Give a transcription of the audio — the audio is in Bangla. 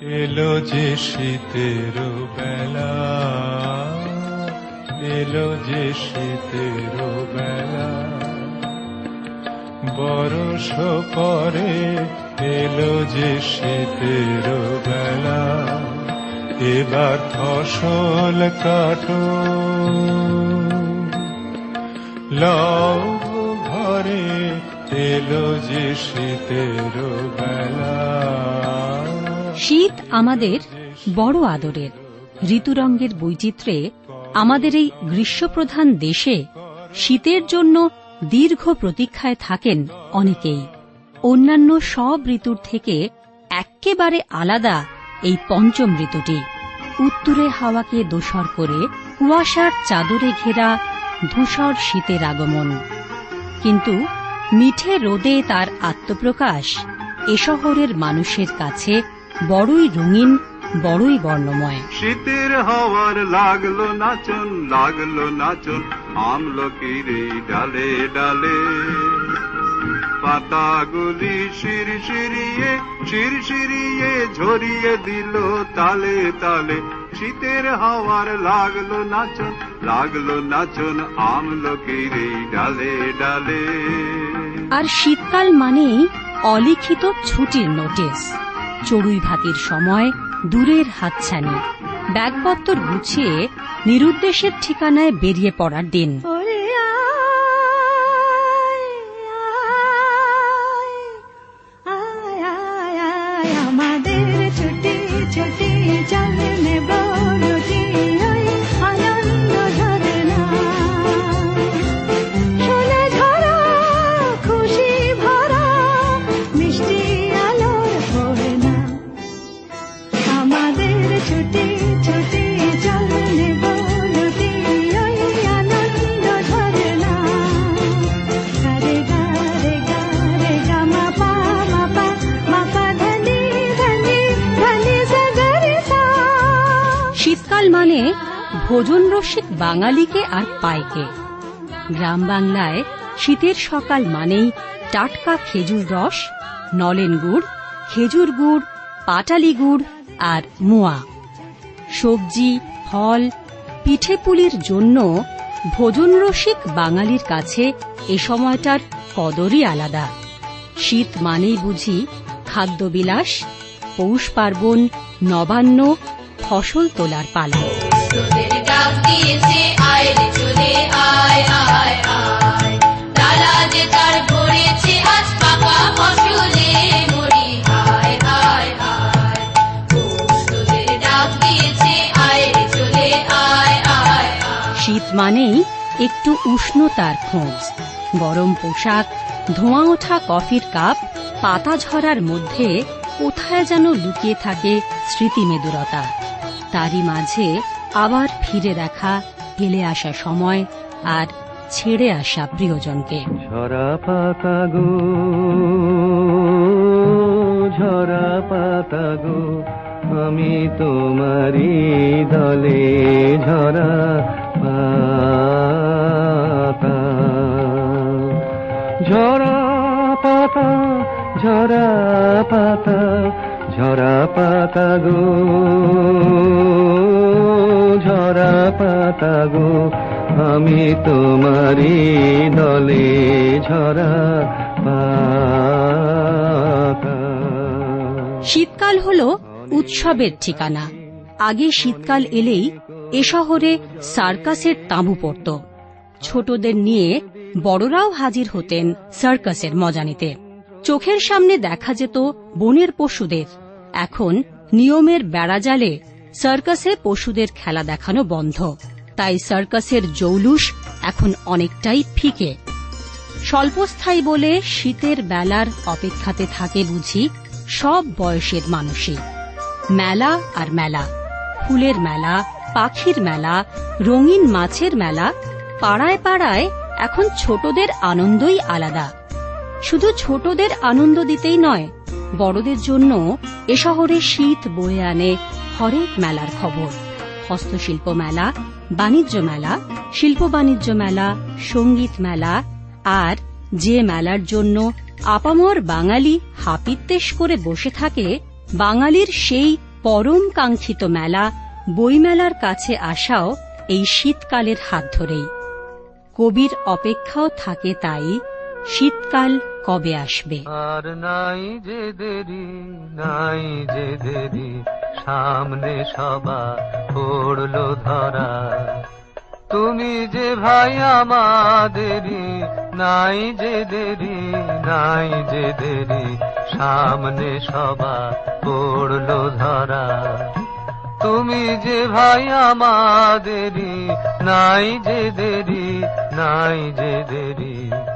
এলো যে শীতের বেলা, এলো যে শীতের বেলা। বরষ পরে এলো যে শীতের বেলা, এবার ফসল কাটো। লও ঘরে এলো যে শীতের বেলা। শীত আমাদের বড় আদরের। ঋতুরঙ্গের বৈচিত্র্যে আমাদের এই গ্রীষ্মপ্রধান দেশে শীতের জন্য দীর্ঘ প্রতীক্ষায় থাকেন অনেকেই। অন্যান্য সব ঋতুর থেকে এক্কেবারে আলাদা এই পঞ্চম ঋতুটি। উত্তরে হাওয়াকে দোসর করে কুয়াশার চাদরে ঘেরা ধূসর শীতের আগমন। কিন্তু মিঠে রোদে তার আত্মপ্রকাশ এ শহরের মানুষের কাছে বড়ই রঙিন বড়ই বর্ণময়। শীতের হওয়ার লাগল নাচন লাগল নাচন আমলকির ডালে ডালে। পাতাগুলি শির শিরিয়ে শির শিরিয়ে ঝরিয়ে দিল তালে তালে। শীতের হওয়ার লাগল নাচন লাগল নাচন আমলকির ডালে ডালে। আর শীতকাল মানেই অলিখিত ছুটির নোটিশ। চড়ুই ভাতির সময় দূরের হাতছানি। ব্যাগপত্তর গুছিয়ে নিরুদ্দেশের ঠিকানায় বেরিয়ে পড়ার দিন। মানে ভোজন রসিক বাঙালিকে আর পায়কে গ্রাম বাংলায় শীতের সকাল মানেই টাটকা খেজুর রস, নলেন গুড়, খেজুর গুড়, পাটালি গুড় আর মোয়া। সবজি, ফল, পিঠে পুলির জন্য ভোজন রসিক বাঙালির কাছে এ সময়টার কদরই আলাদা। শীত মানেই বুঝি খাদ্যবিলাস পৌষ পার্বণ নবান্ন ফসল তোলার পালা। শীত মানেই একটু উষ্ণতার খোঁজ। গরম পোশাক, ধোঁয়া ওঠা কফির কাপ, পাতা ঝরার মধ্যে কোথায় যেন লুকিয়ে থাকে স্মৃতিমেদুরতা। তারই মাঝে আবার ফিরে দেখা ফেলে আসা সময় আর ছেড়ে আসা প্রিয়জনকে। ঝরা পাতা গো, ঝরা পাতা গো, আমি তোমারি দলে ঝরা পাতা গো ঝরা পাতা গো আমি তোমারি দলে ঝরা শীতকাল হল উৎসবের ঠিকানা। আগে শীতকাল এলেই এ শহরে সার্কাসের তাঁবু পড়ত। ছোটদের নিয়ে বড়রাও হাজির হতেন সার্কাসের মজা নিতে। চোখের সামনে দেখা যেত বনের পশুদের। এখন নিয়মের বেড়াজালে সার্কাসে পশুদের খেলা দেখানো বন্ধ। তাই সার্কাসের জৌলুস এখন অনেকটাই ফিকে। স্বল্পস্থায়ী বলে শীতের বেলার অপেক্ষাতে থাকে বুঝি সব বয়সের মানুষই। মেলা আর মেলা, ফুলের মেলা, পাখির মেলা, রঙিন মাছের মেলা, পাড়ায় পাড়ায় এখন ছোটদের আনন্দই আলাদা। শুধু ছোটদের আনন্দ দিতেই নয় বড়দের জন্য এ শহরে শীত বয়ে আনে হরেক মেলার খবর। হস্তশিল্প মেলা, বাণিজ্য মেলা, শিল্প বাণিজ্য মেলা, সংগীত মেলা, আর যে মেলার জন্য আপামর বাঙালি হাপিত্তেশ করে বসে থাকে, বাঙালির সেই পরম কাঙ্ক্ষিত মেলা, বইমেলার কাছে আসাও এই শীতকালের হাত ধরেই। কবির অপেক্ষাও থাকে তাই শীতকাল কবে আসবে? আর নাই যে দেরি, নাই যে দেরি, সামনে সবা পড়ল ধরা। তুমি যে ভাই আমাদেরই, নাই যে দেরি, নাই যে দেরি, সামনে সবা পড়ল ধরা। তুমি যে ভাই আমাদেরই, নাই যে দেরি, নাই যে দেরি